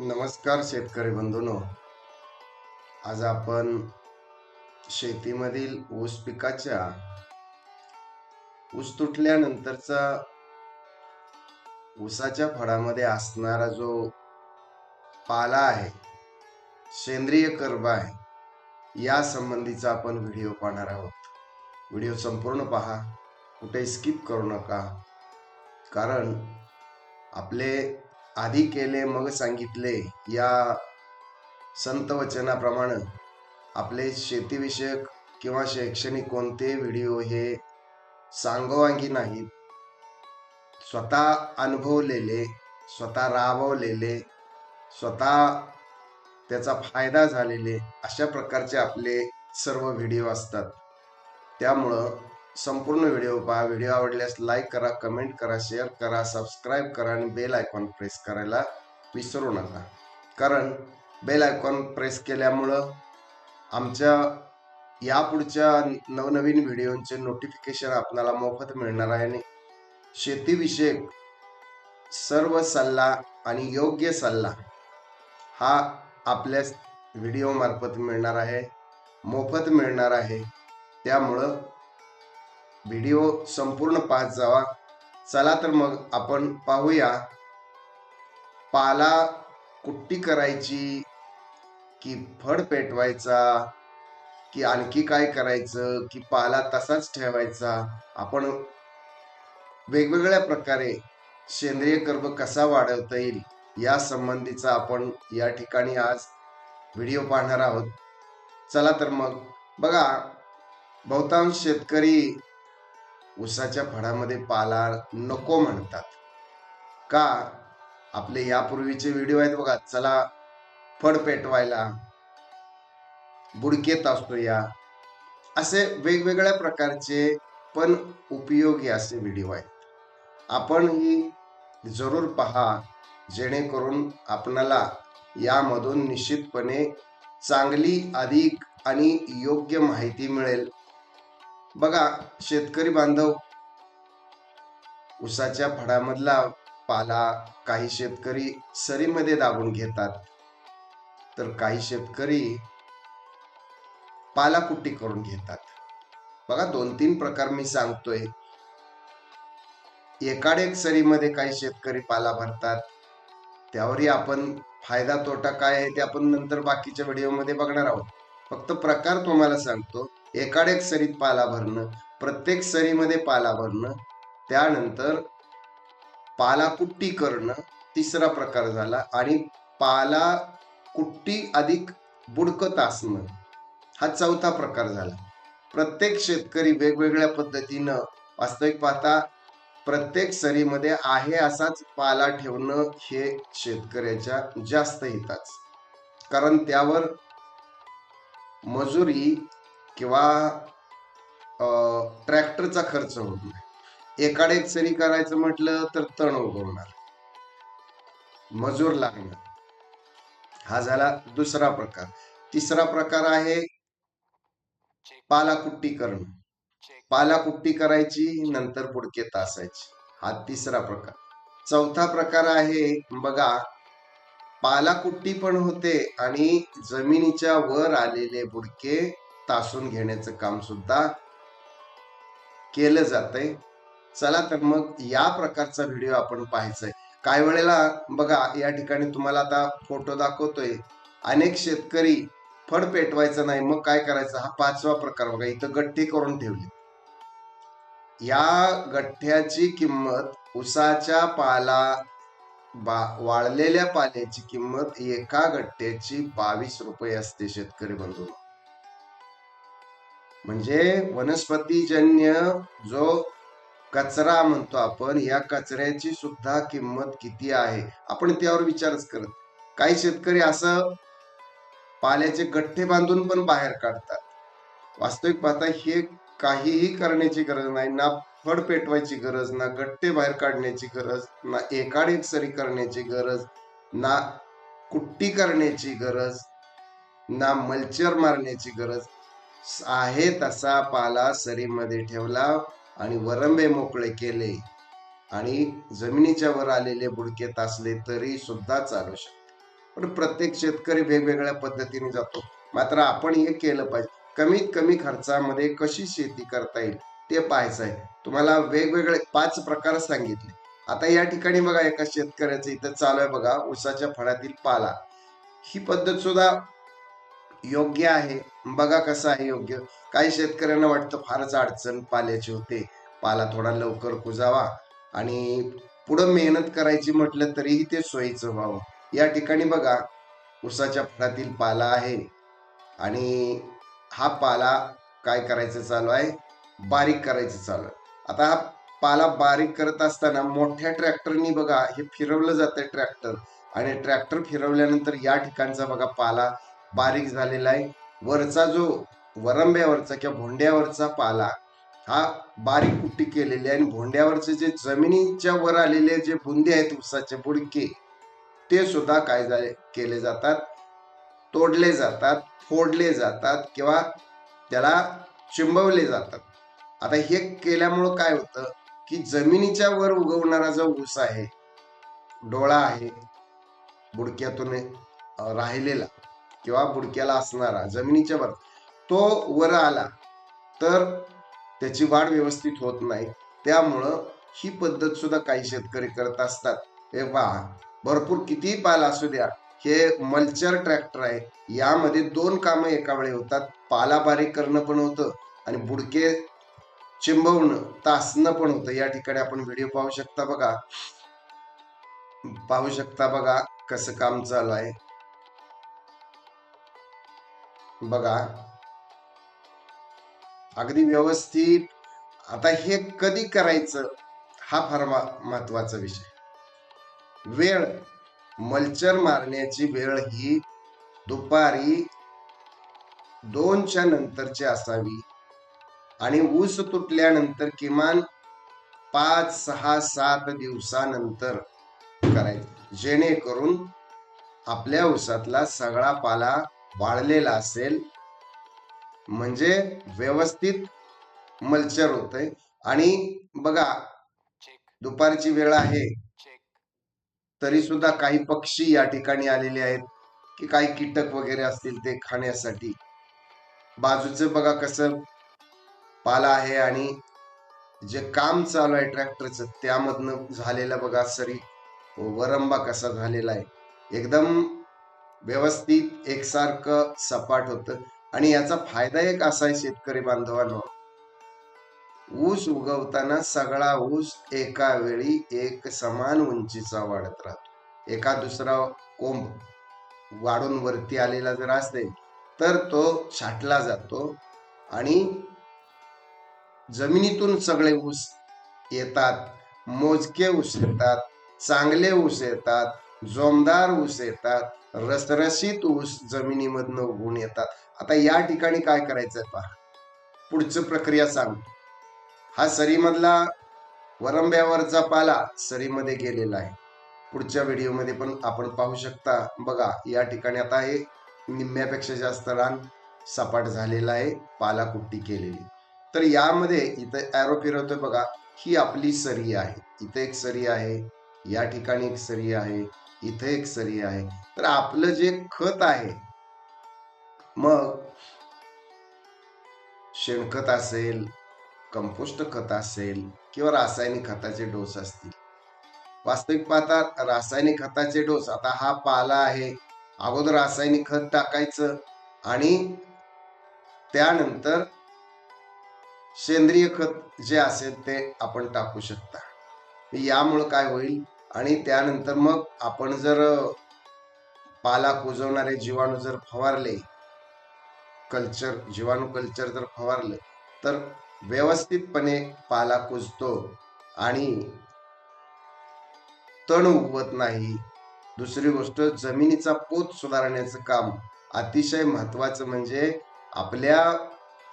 नमस्कार शेतकरी बंधूनो. आज आपण शेतीमधील ऊस पिकाच्या ऊस तुटल्यानंतरचा ऊसाच्या फळामध्ये असणारा जो पाला आहे सेंद्रिय कर्ब आहे या संबंधीचा आपण व्हिडिओ पाहणार आहोत. व्हिडिओ संपूर्ण पहा कुठे स्किप करू नका. कारण आपले आधी केले मग सांगितले. या संतवचनाप्रमाणे आपले शेतीविषयक किंवा शैक्षणिक कोणते व्हिडिओ हे सांगोवांगी नाहीत. स्वतः अनुभवलेले स्वतः राबवलेले स्वतः त्याचा फायदा झालेले अशा प्रकारचे आपले सर्व व्हिडिओ असतात. त्यामुळं संपूर्ण व्हिडिओ पहा. व्हिडिओ आवडल्यास लाईक करा कमेंट करा शेअर करा सबस्क्राईब करा आणि बेल आयकॉन प्रेस करायला विसरू नका. कारण बेल आयकॉन प्रेस केल्यामुळं आमच्या यापुढच्या नवनवीन व्हिडिओचे नोटिफिकेशन आपल्याला मोफत मिळणार आहे आणि शेतीविषयक सर्व सल्ला आणि योग्य सल्ला हा आपल्या व्हिडिओमार्फत मिळणार आहे मोफत मिळणार आहे. त्यामुळं व्हिडिओ संपूर्ण पाहत जावा. चला तर मग आपण पाहूया. पाला कुट्टी करायची की फड पेटवायचा की आणखी काय करायचं की पाला तसाच ठेवायचा? आपण वेगवेगळ्या प्रकारे सेंद्रिय कर्ब कसा वाढवता येईल या संबंधीचा आपण या ठिकाणी आज व्हिडिओ पाहणार आहोत. चला तर मग. बघा बहुतांश शेतकरी उसाच्या फळामध्ये पाला नको म्हणतात. का? आपले यापूर्वीचे व्हिडिओ आहेत बघा चला फड पेटवायला बुडकेत असतो या असे वेगवेगळ्या प्रकारचे पण उपयोगी असे व्हिडिओ आहेत. आपण ही जरूर पहा जेणेकरून आपणाला यामधून निश्चितपणे चांगली अधिक आणि योग्य माहिती मिळेल. बघा शेतकरी बांधव उसाच्या फळामधला पाला काही शेतकरी सरीमध्ये दाबून घेतात. तर काही शेतकरी पालाकुट्टी करून घेतात. बघा दोन तीन प्रकार मी सांगतोय. एकाडेक सरीमध्ये काही शेतकरी पाला भरतात. त्यावरही आपण फायदा तोटा काय आहे ते आपण नंतर बाकीच्या व्हिडिओमध्ये बघणार आहोत. फक्त प्रकार तुम्हाला सांगतो. एकाडेक सरीत पाला भरणं प्रत्येक सरीमध्ये पाला भरणं त्यानंतर पाला कुट्टी करणं तिसरा प्रकार झाला आणि पाला कुट्टी अधिक बुडकत असणं हा चौथा प्रकार झाला. प्रत्येक शेतकरी वेगवेगळ्या पद्धतीनं वास्तविक पाहता प्रत्येक सरीमध्ये आहे असाच पाला ठेवणं हे शेतकऱ्याच्या जास्त हिताच. कारण त्यावर मजुरी किंवा ट्रॅक्टरचा खर्च होत नाही एकाड एक सरी करायचं म्हटलं तर तण उगवणार. मजूर लागणार. हा झाला दुसरा प्रकार. तिसरा प्रकार आहे पाला कुट्टी करणं. पाला कुट्टी करायची नंतर बुडके तासायची. हा तिसरा प्रकार. चौथा प्रकार आहे बघा पाला कुट्टी पण होते आणि जमिनीच्या वर आलेले बुडके तासून घेण्याचं काम सुद्धा केलं जातंय. चला तर मग या प्रकारचा व्हिडिओ आपण पाहायचाय. काय वेळेला बघा या ठिकाणी तुम्हाला आता फोटो दाखवतोय. अनेक शेतकरी फड पेटवायचं नाही मग काय करायचं? हा पाचवा प्रकार बघा इथं गठ्ठे करून ठेवले. या गठ्ठ्याची किंमत उसाच्या पाला बा वाळलेल्या पाल्याची किंमत एका गठ्ठ्याची बावीस रुपये असते शेतकरी बंधू म्हणजे वनस्पतीजन्य जो कचरा म्हणतो आपण या कचऱ्याची सुद्धा किंमत किती आहे? आपण त्यावर विचारच करत. काही शेतकरी असं पाल्याचे गठ्ठे बांधून पण बाहेर काढतात. वास्तविक पाहता हे काहीही करण्याची गरज नाही ना फड पेटवायची गरज ना गट्टे बाहेर काढण्याची गरज ना एकाड एक सरी करण्याची गरज ना कुट्टी करण्याची गरज ना मल्चर मारण्याची गरज. आहे तसा पाला सरीमध्ये ठेवला आणि वरंबे मोकळे केले. आणि जमिनीच्या वर आलेले बुडके तासले तरी सुद्धा चालू शकते. पण प्रत्येक शेतकरी वेगवेगळ्या पद्धतीने जातो. मात्र आपण हे केलं पाहिजे. कमीत कमी खर्चामध्ये कशी शेती करता येईल ते पाहायचं आहे. तुम्हाला वेगवेगळे पाच प्रकार सांगितले. आता या ठिकाणी बघा एका शेतकऱ्याचं इथं चालू आहे बघा. उसाच्या फळातील पाला. ही पद्धत सुद्धा योग्य आहे. बघा कसं आहे योग्य. काही शेतकऱ्यांना वाटतं फारच अडचण पाल्याची होते. पाला थोडा लवकर कुजावा आणि पुढं मेहनत करायची म्हटलं तरीही ते सोयीचं व्हावं. या ठिकाणी बघा उसाच्या फळातील पाला आहे आणि हा पाला काय करायचं चालू आहे? बारीक करायचं चालू आहे. आता हा पाला बारीक करत असताना मोठ्या ट्रॅक्टरनी बघा हे फिरवलं जातंय ट्रॅक्टर. आणि ट्रॅक्टर फिरवल्यानंतर या ठिकाणचा बघा पाला बारीक झालेला आहे. वरचा जो वरंब्यावरचा किंवा भोंड्यावरचा पाला हा बारीक कुट्टी केलेली आहे आणि भोंड्यावरचे जे जमिनीच्या वर आलेले जे बुंदे आहेत उसाचे बुडके ते सुद्धा काय झाले केले जातात? तोडले जातात फोडले जातात किंवा त्याला चिंबवले जातात. आता हे केल्यामुळं काय होतं की जमिनीच्या वर उगवणारा जो ऊस आहे डोळा आहे बुडक्यातून राहिलेला किंवा बुडक्याला असणारा जमिनीच्या वर तो वर आला तर त्याची वाढ व्यवस्थित होत नाही. त्यामुळं ही पद्धत सुद्धा काही शेतकरी करत असतात. हे पहा भरपूर कितीही पाला असू द्या हे मल्चर ट्रॅक्टर आहे. यामध्ये दोन कामं एका वेळी होतात. पाला बारीक करणं पण होतं आणि बुडके चिंबवणं तासणं पण होतं. या ठिकाणी आपण व्हिडिओ पाहू शकता बघा. पाहू शकता बघा कसं काम चालू आहे. बघा. अगदी व्यवस्थित. आता हे कधी करायचं? हा फार महत्त्वाचा विषय. वेळ. मल्चर मारण्याची वेळ ही दुपारी दोनच्या नंतरची असावी. आणि ऊस तुटल्यानंतर किमान पाच सहा सात दिवसानंतर करायचं. जेणेकरून आपल्या ऊसातला सगळा पाला वाळलेला असेल म्हणजे व्यवस्थित मल्चर होतंय. आणि बघा दुपारची वेळ आहे. तरी सुद्धा काही पक्षी या ठिकाणी आलेले आहेत की काही कीटक वगैरे असतील ते खाण्यासाठी. बाजूचं बघा कसं पाला आहे आणि जे काम चालू आहे ट्रॅक्टरचं त्यामधनं झालेला बघा सरी वरंबा कसा झालेला आहे. एकदम व्यवस्थित एकसारखं सपाट होतं. आणि याचा फायदा एक असा आहे शेतकरी बांधवांनो. ऊस उगवताना सगळा ऊस एका वेळी एक समान उंचीचा वाढत राहतो. एका दुसरा कोंब वाढून वरती आलेला जर असेल तर तो छाटला जातो आणि जमिनीतून सगळे ऊस येतात मोजके ऊस येतात चांगले ऊस येतात जोमदार ऊस येतात रसरशीत ऊस जमिनीमधनं उगवून येतात. आता या ठिकाणी काय करायचंय पहा. पुढचं प्रक्रिया सांगतो हा सरीमधला वरंब्यावरचा पाला सरीमध्ये गेलेला आहे. पुढच्या व्हिडिओमध्ये पण आपण पाहू शकता. बघा या ठिकाणी आता हे निम्म्यापेक्षा जास्त रान सपाट झालेला आहे पाला कुट्टी केलेली. तर यामध्ये इथं ॲरो फिरवतोय बघा. ही आपली सरी आहे. इथे एक सरी आहे या ठिकाणी एक सरी आहे. इथे एक सरी आहे. तर आपलं जे खत आहे मग शेणखत असेल कंपोस्ट खत असेल किंवा रासायनिक खताचे डोस असतील. वास्तविक पाहता रासायनिक खताचे डोस आता हा पाला आहे. अगोदर रासायनिक खत टाकायचं आणि त्यानंतर सेंद्रिय खत जे असेल ते आपण टाकू शकता. यामुळं काय होईल? आणि त्यानंतर मग आपण जर पाला कुजवणारे जीवाणू जर फवारले कल्चर जीवाणू कल्चर जर फवारलं तर व्यवस्थितपणे पाला कुजतो आणि तण उगवत नाही. दुसरी गोष्ट जमिनीचा पोत सुधारण्याचं काम अतिशय महत्वाचं म्हणजे आपल्या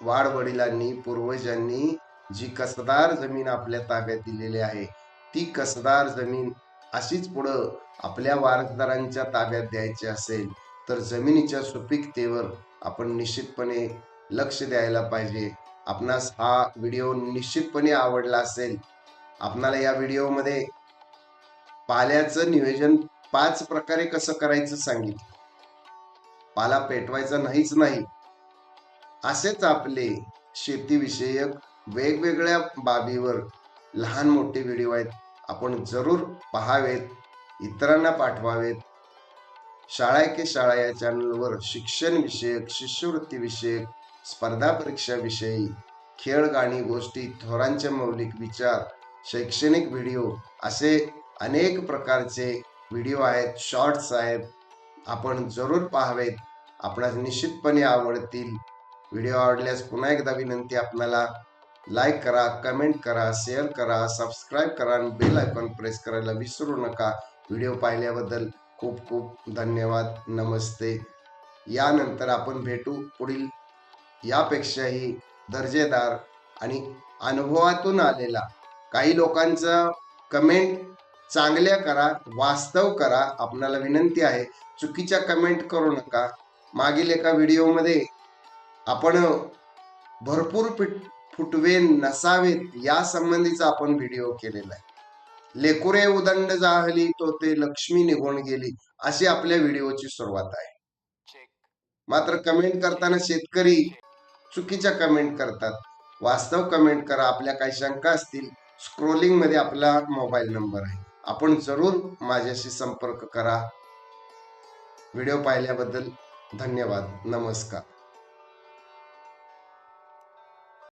वाडवडिलांनी पूर्वजांनी जी कसदार जमीन आपल्या ताब्यात दिलेली आहे ती कसदार जमीन अशीच पुढं आपल्या वारसदारांच्या ताब्यात द्यायची असेल तर जमिनीच्या सुपीकतेवर आपण निश्चितपणे लक्ष द्यायला पाहिजे. आपणास हा व्हिडिओ निश्चितपणे आवडला असेल आपणाला या व्हिडिओमध्ये पाल्याचं नियोजन पाच प्रकारे कसं करायचं सांगितलं? पाला पेटवायचा नाहीच नाही. असेच आपले शेतीविषयक वेगवेगळ्या बाबीवर लहान मोठे व्हिडिओ आहेत. आपण जरूर पहावेत इतरांना पाठवावेत. शाळा के शाळा या चॅनलवर शिक्षण विषयक शिष्यवृत्ती विषयक स्पर्धा परीक्षा विषयी खेळ गाणी गोष्टी थोरांचे मौलिक विचार शैक्षणिक व्हिडिओ असे अनेक प्रकारचे व्हिडिओ आहेत शॉर्ट्स आहेत. आपण जरूर पाहावेत. आपणास निश्चितपणे आवडतील. व्हिडिओ आवडल्यास पुन्हा एकदा विनंती आपणाला लाईक करा कमेंट करा शेअर करा सबस्क्राईब करा आणि बेल आयकॉन प्रेस करायला विसरू नका. व्हिडिओ पाहिल्याबद्दल खूप खूप धन्यवाद. नमस्ते. यानंतर आपण भेटू पुढील यापेक्षाही दर्जेदार आणि अनुभवातून आलेला. काही लोकांचा कमेंट चांगल्या करा वास्तव करा आपणाला विनंती आहे. चुकीच्या कमेंट करू नका. मागील एका व्हिडिओमध्ये आपण भरपूर पिट फुटवे नसावेत या संबंधीचा आपण व्हिडिओ केलेला आहे. लेकुरे उदंड जाहली तो ते लक्ष्मी निघून गेली अशी आपल्या व्हिडिओची सुरुवात आहे. मात्र कमेंट करताना शेतकरी चुकीच्या कमेंट करतात. वास्तव कमेंट करा आपल्या काही शंका असतील स्क्रोलिंगमध्ये आपला मोबाईल नंबर आहे. आपण जरूर माझ्याशी संपर्क करा. व्हिडिओ पाहिल्याबद्दल धन्यवाद. नमस्कार.